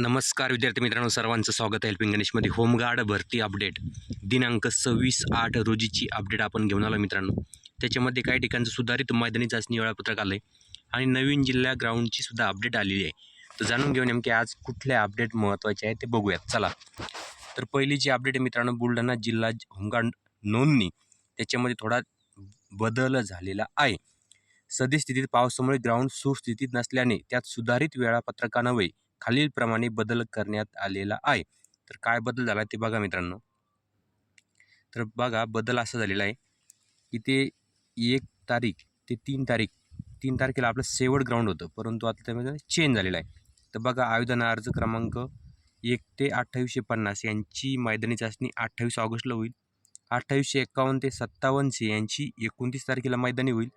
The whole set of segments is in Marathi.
नमस्कार विद्यार्थी मित्रांनो सर्वांचं स्वागत आहे हेल्पिंग गणेशमध्ये. होमगार्ड भरती अपडेट. दिनांक सव्वीस आठ रोजीची अपडेट आपण घेऊन आलो मित्रांनो. त्याच्यामध्ये काही ठिकाणचं सुधारित मैदानी चाचणी वेळापत्रक आलं आहे आणि नवीन जिल्हा ग्राउंडची सुद्धा अपडेट आलेली आहे. तर जाणून घेऊन नेमके आज कुठल्या अपडेट महत्त्वाचे आहे ते बघूयात. चला. तर पहिली जी अपडेट आहे मित्रांनो बुलढाणा जिल्हा होमगार्ड नोंदणी. त्याच्यामध्ये थोडा बदल झालेला आहे. सद्यस्थितीत पावसामुळे ग्राउंड सुस्थितीत नसल्याने त्यात सुधारित वेळापत्रकान्वये खालीलप्रमाणे बदल करण्यात आलेला आहे. तर काय बदल झाला ते बघा मित्रांनो. तर बघा बदल असा झालेला आहे की ते एक तारीख ते तीन तारीख तीन तारखेला आपलं सेवड ग्राउंड होतं. परंतु आता त्यामध्ये चेंज झालेलं आहे. तर बघा आवेदन अर्ज क्रमांक एक ते अठ्ठावीसशे पन्नास यांची मैदानी चाचणी अठ्ठावीस ऑगस्टला होईल. अठ्ठावीसशे एक्कावन्न ते सत्तावन्नशे यांची एकोणतीस तारखेला मैदानी होईल.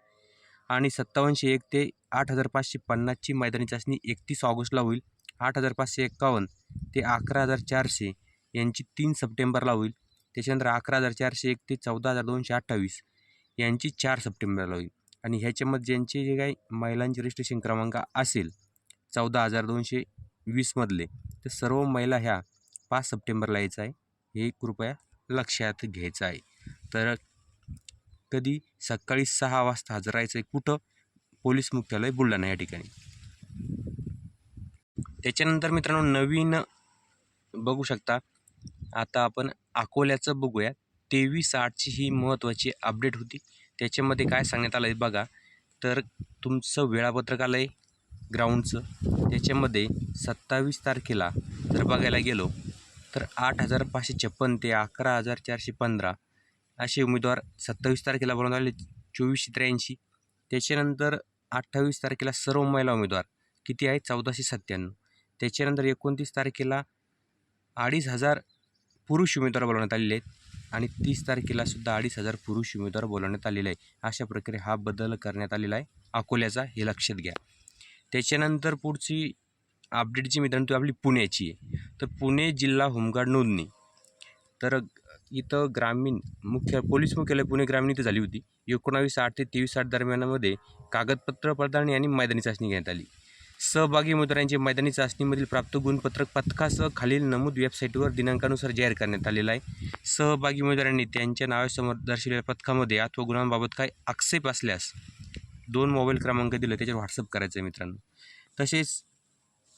आणि सत्तावन्नशे एक ते आठ हजार पाचशे पन्नासची मैदानी चाचणी एकतीस ऑगस्टला होईल. आठ हजार पाचशे एक्कावन्न ते अकरा हजार चारशे यांची तीन सप्टेंबरला होईल. त्याच्यानंतर अकरा हजार चारशे एक ते चौदा हजार दोनशे अठ्ठावीस यांची चार सप्टेंबरला होईल. आणि ह्याच्यामध्ये ज्यांचे जे काही महिलांचे रजिस्ट्रेशन क्रमांक असेल चौदा हजार दोनशे वीसमधले तर सर्व महिला ह्या पाच सप्टेंबरला यायचं आहे. हे कृपया लक्षात घ्यायचं आहे. तर कधी? सकाळी सहा वाजता हजर राहायचं आहे. कुठं? पोलीस मुख्यालय बुलढाणा या ठिकाणी. त्याच्यानंतर मित्रांनो नवीन बघू शकता. आता आपण अकोल्याचं बघूया तेवीस आठची ही महत्त्वाची अपडेट होती. त्याच्यामध्ये काय सांगण्यात आलं आहे बघा. तर तुमचं वेळापत्रक आलं आहे ग्राउंडचं त्याच्यामध्ये सत्तावीस तारखेला जर बघायला गेलो तर आठ हजार पाचशे छप्पन ते अकरा हजार चारशे पंधरा असे उमेदवार सत्तावीस तारखेला बनवून आले. चोवीसशे त्र्याऐंशी. त्याच्यानंतर अठ्ठावीस तारखेला सर्व महिला उमेदवार किती आहे? चौदाशे सत्त्याण्णव. त्याच्यानंतर एकोणतीस तारखेला अडीच हजार पुरुष उमेदवार बोलवण्यात आलेले आहेत आणि तीस तारखेला सुद्धा अडीच हजार पुरुष उमेदवार बोलवण्यात आलेले आहे अशा प्रकारे हा बदल करण्यात आलेला आहे. अकोल्याचा हे लक्षात घ्या. त्याच्यानंतर पुढची अपडेट जी मित्रांनो ती आपली पुण्याची आहे. तर पुणे जिल्हा होमगार्ड नोंदणी. तर इथं ग्रामीण मुख्य पोलीस मुख्यालय पुणे ग्रामीण इथं झाली होती. एकोणावीस आठ ते तेवीस आठ दरम्यानामध्ये कागदपत्र पडताळणी आणि मैदानी चाचणी घेण्यात आली. सहभागी उमेदवारांचे मैदानी चाचणीमधील प्राप्त गुणपत्रक पथकासह खालील नमूद वेबसाईटवर दिनांकानुसार जाहीर करण्यात आलेला आहे. सहभागी उमेदवारांनी त्यांच्या नावासमोर दर्शवलेल्या पथकामध्ये अथवा गुणांबाबत काही आक्षेप असल्यास दोन मोबाईल क्रमांक दिले त्याच्यावर व्हॉट्सअप करायचं आहे मित्रांनो. तसेच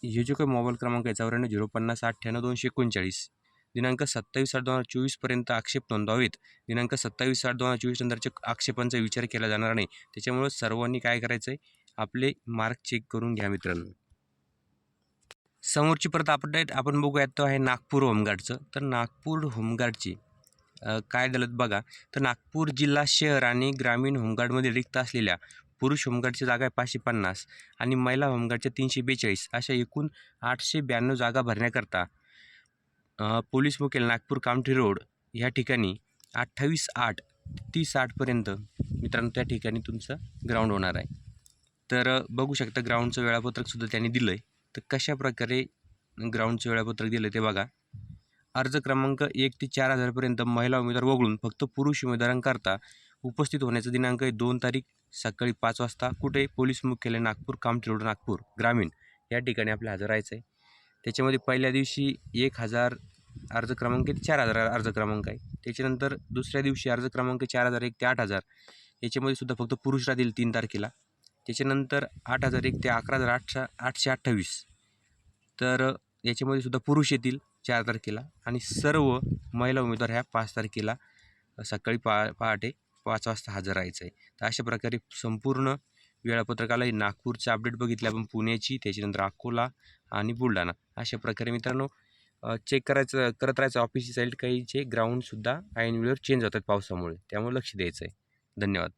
हे जो काही मोबाईल क्रमांक आहे चौऱ्याण्णव झिरो पन्नास अठ्ठ्याण्णव दोनशे एकोणचाळीस दिनांक सत्तावीस आठ दोन हजार चोवीसपर्यंत आक्षेप नोंदवावेत. दिनांक सत्तावीस आठ दोन हजार चोवीस नंतरच्या आक्षेपांचा विचार केला जाणार नाही. त्याच्यामुळे सर्वांनी काय करायचं आहे आपले मार्क चेक करून घ्या मित्रांनो. समोरची परत अपडेट आपण बघूयात तो आहे नागपूर होमगार्डचं. तर नागपूर होमगार्डची काय झालं बघा. तर नागपूर जिल्हा शहर आणि ग्रामीण होमगार्डमध्ये रिक्त असलेल्या पुरुष होमगार्डची जागा आहे पाचशे पन्नास आणि महिला होमगार्डच्या तीनशे बेचाळीस. अशा एकूण आठशे ब्याण्णव जागा भरण्याकरता पोलीस मुख्यालय नागपूर कामठी रोड ह्या ठिकाणी अठ्ठावीस आठ तीस आठपर्यंत मित्रांनो त्या ठिकाणी तुमचं ग्राउंड होणार आहे. तर बघू शकता ग्राउंडचं वेळापत्रकसुद्धा त्यांनी दिलं आहे तर कशा प्रकारे ग्राउंडचं वेळापत्रक दिलं ते बघा. अर्ज क्रमांक एक ते चार हजारपर्यंत महिला उमेदवार वगळून फक्त पुरुष उमेदवारांकरता उपस्थित होण्याचा दिनांक आहे दोन तारीख सकाळी पाच वाजता. कुठे? पोलीस मुख्यालय नागपूर कामठी रोड नागपूर. ग्रामीण. या ठिकाणी आपल्या हजर राहायचं आहे त्याच्यामध्ये पहिल्या दिवशी एक हजार अर्ज क्रमांक ते चार हजार अर्ज क्रमांक आहे. त्याच्यानंतर दुसऱ्या दिवशी अर्ज क्रमांक चार हजार एक ते आठ हजार. याच्यामध्ये सुद्धा फक्त पुरुष राहतील तीन तारखेला. त्याच्यानंतर आठ हजार एक ते अकरा हजार आठशे आठशे अठ्ठावीस. तर याच्यामध्ये सुद्धा पुरुष येतील चार तारखेला आणि सर्व महिला उमेदवार ह्या पाच तारखेला सकाळी पा पहाटे पाच वाजता हजर राहायचं आहे तर अशा प्रकारे संपूर्ण वेळापत्रकाला नागपूरचं अपडेट बघितलं आपण पुण्याची त्याच्यानंतर अकोला आणि बुलढाणा. अशा प्रकारे मित्रांनो चेक करायचं करत राहायचं ऑफिसची साईड काही जे ग्राउंडसुद्धा ऐनवेळेवर चेंज होतात पावसामुळे. त्यामुळे लक्ष द्यायचं आहे धन्यवाद.